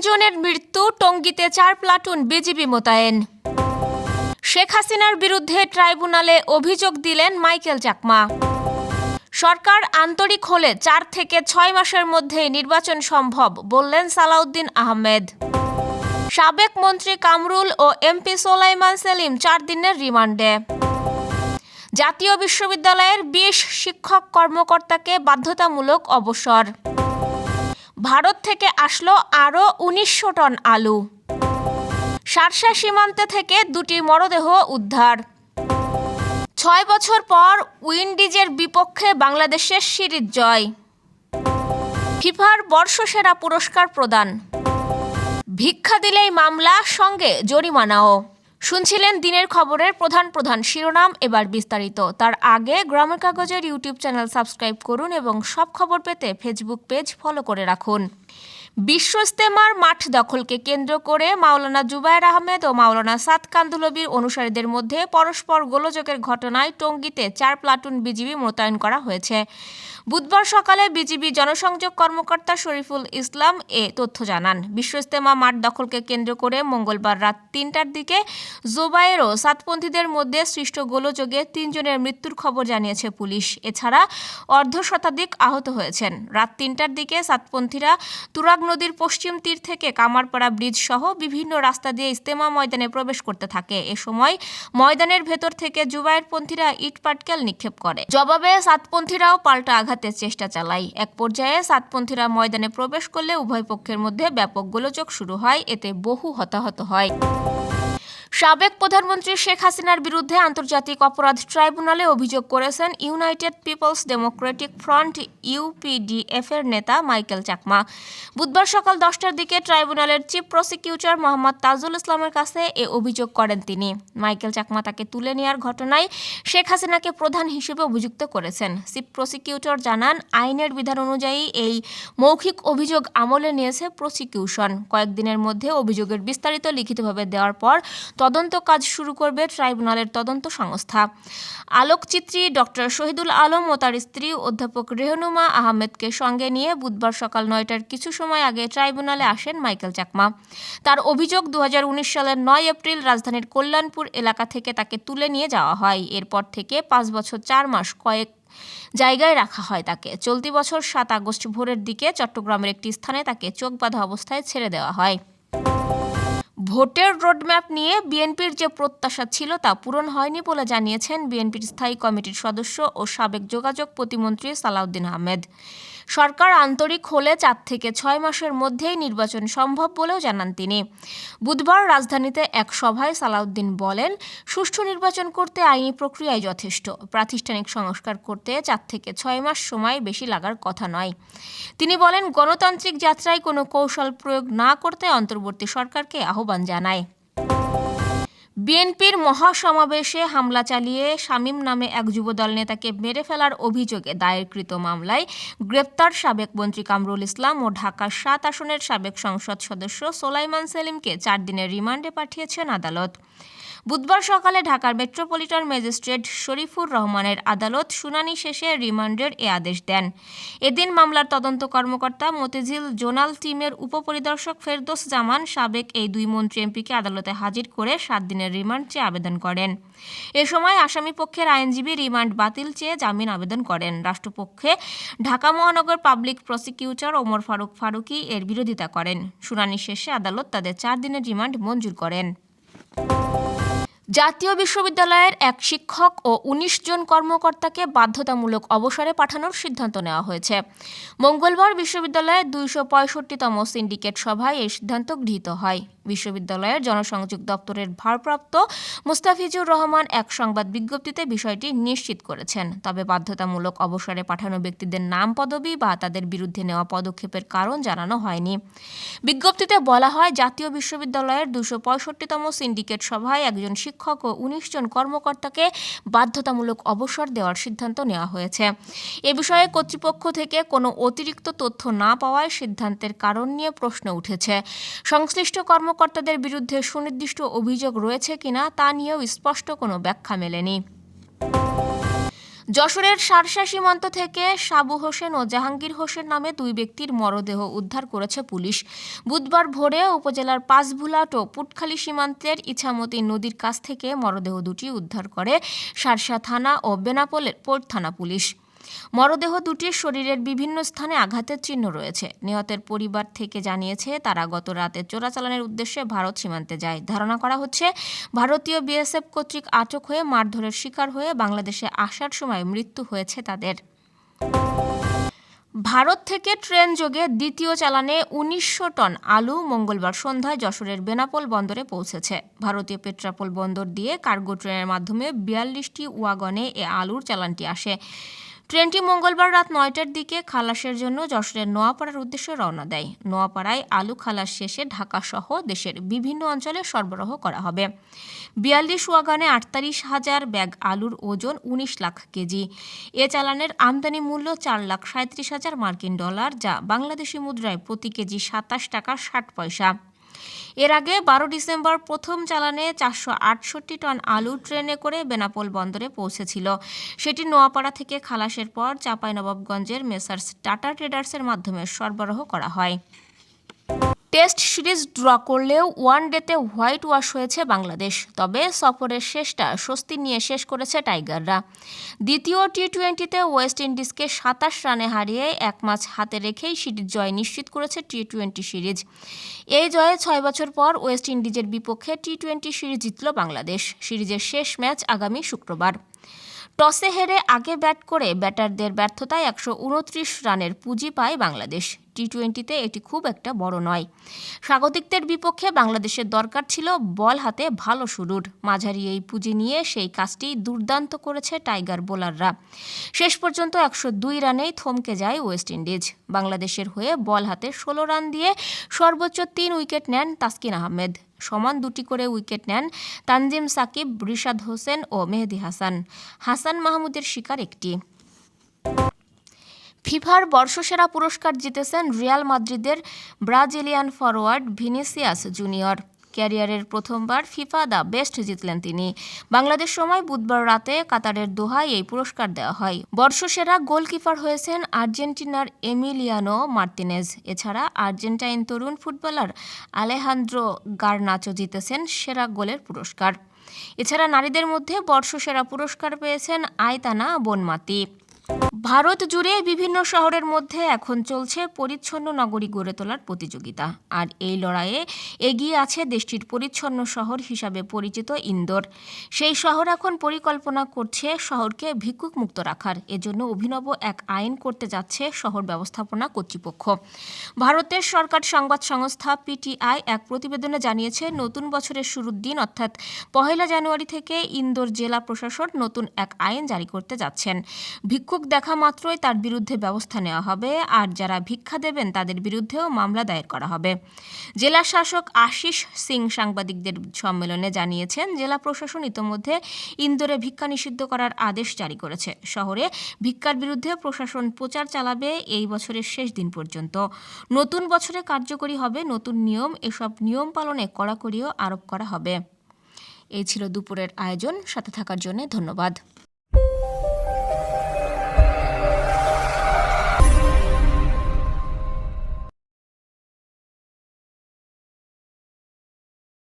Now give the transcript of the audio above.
তিনজনের মৃত্যু, টঙ্গীতে চার প্লাটুন বিজিবি মোতায়েন। শেখ হাসিনার বিরুদ্ধে ট্রাইব্যুনালে অভিযোগ দিলেন মাইকেল চাকমা। সরকার আন্তরিক হলে চার থেকে ছয় মাসের মধ্যেই নির্বাচন সম্ভব, বললেন সালাউদ্দিন আহমেদ। সাবেক মন্ত্রী কামরুল ও এমপি সোলাইমান সেলিম চার দিনের রিমান্ডে। জাতীয় বিশ্ববিদ্যালয়ের বিশ শিক্ষক কর্মকর্তাকে বাধ্যতামূলক অবসর। ভারত থেকে আসলো আরও উনিশশো টন আলু। সারসা সীমান্তে থেকে দুটি মরদেহ উদ্ধার। ছয় বছর পর উইন্ডিজের বিপক্ষে বাংলাদেশের সিরিজ জয়। ফিফার বর্ষসেরা পুরস্কার প্রদান। ভিক্ষা দিলেই মামলা, সঙ্গে জরিমানাও। শুনছিলেন দিনের খবরের প্রধান প্রধান শিরোনাম এবার বিস্তারিত। তার আগে গ্রামের কাগজের ইউটিউব চ্যানেল সাবস্ক্রাইব করুন এবং সব খবর পেতে ফেসবুক পেজ ফলো করে রাখুন। বিশ্ব ইস্তেমার মাঠ দখলকে কেন্দ্র করে মাওলানা জুবায়ের আহমেদ ও মাওলানা সাদ কান্দুলবির অনুসারীদের মধ্যে পরস্পর গোলযোগের ঘটনায় টঙ্গীতে চার প্লাটুন বিজিবি মোতায়েন করা হয়েছে। বুধবার সকালে বিজিবি জনসংযোগ কর্মকর্তা শরীফুল ইসলাম এ তথ্য জানান। বিশ্ব ইস্তেমা মাঠ দখলকে কেন্দ্র করে মঙ্গলবার রাত তিনটার দিকে জোবায়ের ও সাতপন্থীদের মধ্যে সৃষ্ট গোলযোগে তিনজনের মৃত্যুর খবর জানিয়েছে পুলিশ। এছাড়া অর্ধ শতাধিক আহত হয়েছেন। রাত তিনটার দিকে সাতপন্থীরা তুরাগ নদীর পশ্চিম তীর থেকে কামারপাড়া ব্রিজ সহ বিভিন্ন রাস্তা দিয়ে ইস্তেমা ময়দানে প্রবেশ করতে থাকে। এ সময় ময়দানের ভেতর থেকে জুবায়েরপন্থীরা ইট পাটকেল নিক্ষেপ করে। জবাবে সাতপন্থীরাও পাল্টা আঘাতের চেষ্টা চালায় এক পর্যায়ে সাতপন্থীরা ময়দানে প্রবেশ করলে উভয় পক্ষের মধ্যে ব্যাপক গোলযোগ শুরু হয়, এতে বহু হতাহত হয়। সাবেক প্রধানমন্ত্রী শেখ হাসিনার বিরুদ্ধে আন্তর্জাতিক অপরাধ ট্রাইব্যুনালে অভিযোগ করেছেন United People's Democratic Front UPDF এর নেতা মাইকেল চাকমা। বুধবার সকাল দশটার দিকে ট্রাইব্যুনালের চিফ প্রসিকিউটর মোহাম্মদ তাজুল ইসলামের কাছে এ অভিযোগ করেন তিনি। মাইকেল চাকমা তাকে তুলে নেওয়ার ঘটনায় শেখ হাসিনাকে প্রধান হিসেবে অভিযুক্ত করেছেন। চিফ প্রসিকিউটর জানান, আইনের বিধান অনুযায়ী এই মৌখিক অভিযোগ আমলে নিয়েছে প্রসিকিউশন। কয়েকদিনের মধ্যে অভিযোগের বিস্তারিত লিখিতভাবে দেওয়ার পর তদন্ত কাজ শুরু করবে ট্রাইব্যুনালের তদন্ত সংস্থা। আলোকচিত্রী ডক্টর শহীদুল আলম ও তার স্ত্রী অধ্যাপক রেহনুমা আহমেদকে সঙ্গে নিয়ে বুধবার সকাল নয়টার কিছু সময় আগে ট্রাইব্যুনালে আসেন মাইকেল চাকমা। তার অভিযোগ দু হাজার উনিশ সালের নয় এপ্রিল রাজধানীর কল্যাণপুর এলাকা থেকে তাকে তুলে নিয়ে যাওয়া হয়। এরপর থেকে পাঁচ বছর চার মাস কয়েক জায়গায় রাখা হয় তাকে। চলতি বছর সাত আগস্ট ভোরের দিকে চট্টগ্রামের একটি স্থানে তাকে চোখ বাঁধা অবস্থায় ছেড়ে দেওয়া হয়। ভোটের রোডম্যাপ নিয়ে বিএনপির যে প্রত্যাশা ছিল তা পূরণ হয়নি বলে জানিয়েছেন বিএনপির স্থায়ী কমিটির সদস্য ও সাবেক যোগাযোগ প্রতিমন্ত্রী সালাউদ্দিন আহমেদ। সরকার আন্তরিক হলে চার থেকে ছয় মাসের মধ্যেই নির্বাচন সম্ভব বলেও জানান তিনি। বুধবার রাজধানীতে এক সভায় সালাউদ্দিন বলেন, সুষ্ঠু নির্বাচন করতে আইনি প্রক্রিয়ায় যথেষ্ট। প্রাতিষ্ঠানিক সংস্কার করতে চার থেকে ছয় মাস সময় বেশি লাগার কথা নয়। তিনি বলেন, গণতান্ত্রিক যাত্রায় কোনো কৌশল প্রয়োগ না করতে অন্তর্বর্তী সরকারকে আহ্বান জানায়। বিএনপির মহাসমাবেশে হামলা চালিয়ে শামীম নামে এক যুবদল নেতাকে মেরে ফেলার অভিযোগে দায়েরকৃত মামলায় গ্রেপ্তার সাবেক মন্ত্রী কামরুল ইসলাম ও ঢাকার সাত আসনের সাবেক সংসদ সদস্য সোলাইমান সেলিমকে চার দিনের রিমান্ডে পাঠিয়েছেন আদালত। বুধবার সকালে ঢাকার মেট্রোপলিটন ম্যাজিস্ট্রেট শরীফুর রহমানের আদালত শুনানি শেষে রিমান্ডের এ আদেশ দেন। এদিন মামলার তদন্ত কর্মকর্তা মতিঝিল জোনাল টিমের উপপরিদর্শক ফেরদোস জামান সাবেক এই দুই মন্ত্রী এমপিকে আদালতে হাজির করে সাত দিনের রিমান্ড চেয়ে আবেদন করেন। এ সময় আসামি পক্ষের আইনজীবী রিমান্ড বাতিল চেয়ে জামিন আবেদন করেন। রাষ্ট্রপক্ষে ঢাকা মহানগর পাবলিক প্রসিকিউটর ওমর ফারুক ফারুকি এর বিরোধিতা করেন। শুনানি শেষে আদালত তাদের চার দিনের রিমান্ড মঞ্জুর করেন। জাতীয় বিশ্ববিদ্যালয়ের এক শিক্ষক ও ১৯ জন কর্মকর্তাকে বাধ্যতামূলক অবসরে পাঠানোর সিদ্ধান্ত নেওয়া হয়েছে। মঙ্গলবার বিশ্ববিদ্যালয়ের দুইশো পঁয়ষট্টিতম সিন্ডিকেট সভায় এই সিদ্ধান্ত গৃহীত হয়। বিশ্ববিদ্যালয়ের জনসংযোগ দপ্তরের ভারপ্রাপ্ত মুস্তাফিজুর রহমান এক সংবাদ বিজ্ঞপ্তিতে বিষয়টি নিশ্চিত করেছেন। তবে বাধ্যতামূলক অবসরে পাঠানো ব্যক্তিদের নাম পদবি বা তাদের বিরুদ্ধে নেওয়া পদক্ষেপের কারণ জানানো হয়নি। বিজ্ঞপ্তিতে বলা হয়, জাতীয় বিশ্ববিদ্যালয়ের দুশো পঁয়ষট্টিতম সিন্ডিকেট সভায় একজন শিক্ষক ও উনিশ জন কর্মকর্তাকে বাধ্যতামূলক অবসর দেওয়ার সিদ্ধান্ত নেওয়া হয়েছে। এ বিষয়ে কর্তৃপক্ষ থেকে কোনো অতিরিক্ত তথ্য না পাওয়ায় সিদ্ধান্তের কারণ নিয়ে প্রশ্ন উঠেছে। সংশ্লিষ্ট কর্মকর্তাদের বিরুদ্ধে সুনির্দিষ্ট অভিযোগ রয়েছে কিনা তা নিয়েও স্পষ্ট কোনো ব্যাখ্যা মেলেনি। যশোরের সারসা সীমান্ত থেকে সাবু হোসেন ও জাহাঙ্গীর হোসেন নামে দুই ব্যক্তির মরদেহ উদ্ধার করেছে পুলিশ। বুধবার ভোরে উপজেলার পাঁচভুলাট ও পুটখালী সীমান্তের ইছামতি নদীর কাছ থেকে মরদেহ দুটি উদ্ধার করে সারসা থানা ও বেনাপোলের পোর্ট থানা পুলিশ। মরদেহ দুটির শরীরের বিভিন্ন স্থানে আঘাতের চিহ্ন রয়েছে। নিহতের পরিবার থেকে জানিয়েছে, তারা গত রাতে চোরাচালানের উদ্দেশ্যে ভারত সীমান্তে যায়। ধারণা করা হচ্ছে, ভারতীয় বিএসএফ কর্তৃক আটক হয়ে মারধরের শিকার হয়ে বাংলাদেশে আসার সময় মৃত্যু হয়েছে তাদের। ভারত থেকে ট্রেন যোগে দ্বিতীয় চালানে উনিশশো টন আলু মঙ্গলবার সন্ধ্যায় যশোরের বেনাপোল বন্দরে পৌঁছেছে। ভারতীয় পেট্রাপোল বন্দর দিয়ে কার্গো ট্রেনের মাধ্যমে বিয়াল্লিশটি ওয়াগনে এ আলুর চালানটি আসে। ট্রেনটি মঙ্গলবার রাত নয়টার দিকে খালাসের জন্য যশোরের নোয়াপাড়ার উদ্দেশ্যে রওনা দেয়। নোয়াপাড়ায় আলু খালাস শেষে ঢাকাসহ দেশের বিভিন্ন অঞ্চলে সরবরাহ করা হবে। বিয়াল্লিশ ওয়াগানে আটতাল্লিশ হাজার ব্যাগ আলুর ওজন উনিশ লাখ কেজি। এ চালানের আমদানি মূল্য চার লাখ সাঁত্রিশ হাজার মার্কিন ডলার, যা বাংলাদেশি মুদ্রায় প্রতি কেজি সাতাশ টাকা ষাট পয়সা। এর আগে বারো ডিসেম্বর প্রথম চালানে চারশো আটষট্টি টন আলু ট্রেনে করে বেনাপোল বন্দরে পৌঁছেছিল। সেটি নোয়াপাড়া থেকে খালাসের পর চাঁপাইনবাবগঞ্জের মেসার্স টাটা ট্রেডার্সের মাধ্যমে সরবরাহ করা হয়। টেস্ট সিরিজ ড্র করলেও ওয়ান ডেতে হোয়াইট ওয়াশ হয়েছে বাংলাদেশ, তবে সফরের শেষটা স্বস্তি নিয়ে শেষ করেছে টাইগাররা। দ্বিতীয় টি টোয়েন্টিতে ওয়েস্ট ইন্ডিজকে সাতাশ রানে হারিয়ে এক ম্যাচ হাতে রেখেই সিরিজ জয় নিশ্চিত করেছে টি টোয়েন্টি সিরিজ। এই জয়ে ছয় বছর পর ওয়েস্ট ইন্ডিজের বিপক্ষে টি টোয়েন্টি সিরিজ জিতল বাংলাদেশ, সিরিজের শেষ ম্যাচ আগামী শুক্রবার। টসে হেরে আগে ব্যাট করে ব্যাটারদের ব্যর্থতায় একশো উনত্রিশ রানের পুঁজি পায় বাংলাদেশ। টি টোয়েন্টিতে এটি খুব একটা বড় নয়। স্বাগতিকদের বিপক্ষে বাংলাদেশের দরকার ছিল বল হাতে ভালো শুরুর মাঝারি এই পুঁজি নিয়ে সেই কাজটি দুর্দান্ত করেছে টাইগার বোলাররা। শেষ পর্যন্ত একশো দুই রানেই থমকে যায় ওয়েস্ট ইন্ডিজ। বাংলাদেশের হয়ে বল হাতে ষোলো রান দিয়ে সর্বোচ্চ তিন উইকেট নেন তাসকিন আহমেদ। সমান দুটি করে উইকেট নেন তানজিম সাকিব, রিশাদ হোসেন ও মেহেদি হাসান। হাসান মাহমুদের শিকার একটি। ফিফার বর্ষসেরা পুরস্কার জিতেছেন রিয়াল মাদ্রিদের ব্রাজিলিয়ান ফরোয়ার্ড ভিনিসিয়াস জুনিয়র। ক্যারিয়ারের প্রথমবার ফিফা দ্য বেস্ট জিতলেন তিনি। বাংলাদেশ সময় বুধবার রাতে কাতারের দোহায় এই পুরস্কার দেওয়া হয়। বর্ষসেরা গোলকিপার হয়েছেন আর্জেন্টিনার এমিলিয়ানো মার্তিনেজ। এছাড়া আর্জেন্টাইন তরুণ ফুটবলার আলেহান্দ্রো গার্নাচো জিতেছেন সেরা গোলের পুরস্কার। এছাড়া নারীদের মধ্যে বর্ষসেরা পুরস্কার পেয়েছেন আয়তানা বনমাতি। ভারত জুড়ে বিভিন্ন শহরের মধ্যে এখন চলছে পরিচ্ছন্ন নগরী গড়ে তোলার প্রতিযোগিতা। আর এই লড়াইয়ে এগিয়ে আছে দেশটির পরিচ্ছন্ন শহর হিসাবে পরিচিত ইন্দোর। সেই শহর এখন পরিকল্পনা করছে শহরকে ভিক্ষুক মুক্ত রাখার। এজন্য অভিনব এক আইন করতে যাচ্ছে শহর ব্যবস্থাপনা কর্তৃপক্ষ। ভারতের সরকার সংবাদ সংস্থা পিটিআই এক প্রতিবেদনে জানিয়েছে, নতুন বছরের শুরুর দিন অর্থাৎ পহেলা জানুয়ারি থেকে ইন্দোর জেলা প্রশাসন নতুন এক আইন জারি করতে যাচ্ছেন। ভিক্ষুক দেখা মাত্রই তার বিরুদ্ধে ব্যবস্থা নেওয়া হবে, আর যারা ভিক্ষা দেবেন তাদের বিরুদ্ধেও মামলা দায়ের করা হবে। জেলা শাসক আশিস সিং সাংবাদিকদের সম্মেলনে জানিয়েছেন, জেলা প্রশাসন ইতোমধ্যে ইন্দোরে ভিক্ষা নিষিদ্ধ করার আদেশ জারি করেছে। শহরে ভিক্ষার বিরুদ্ধে প্রশাসন প্রচার চালাবে এই বছরের শেষ দিন পর্যন্ত। নতুন বছরে কার্যকরী হবে, নতুন নিয়ম, এসব নিয়ম পালনে কড়াকড়িও আরোপ করা হবে। এই ছিল দুপুরের আয়োজন। সাথে থাকার জন্য ধন্যবাদ।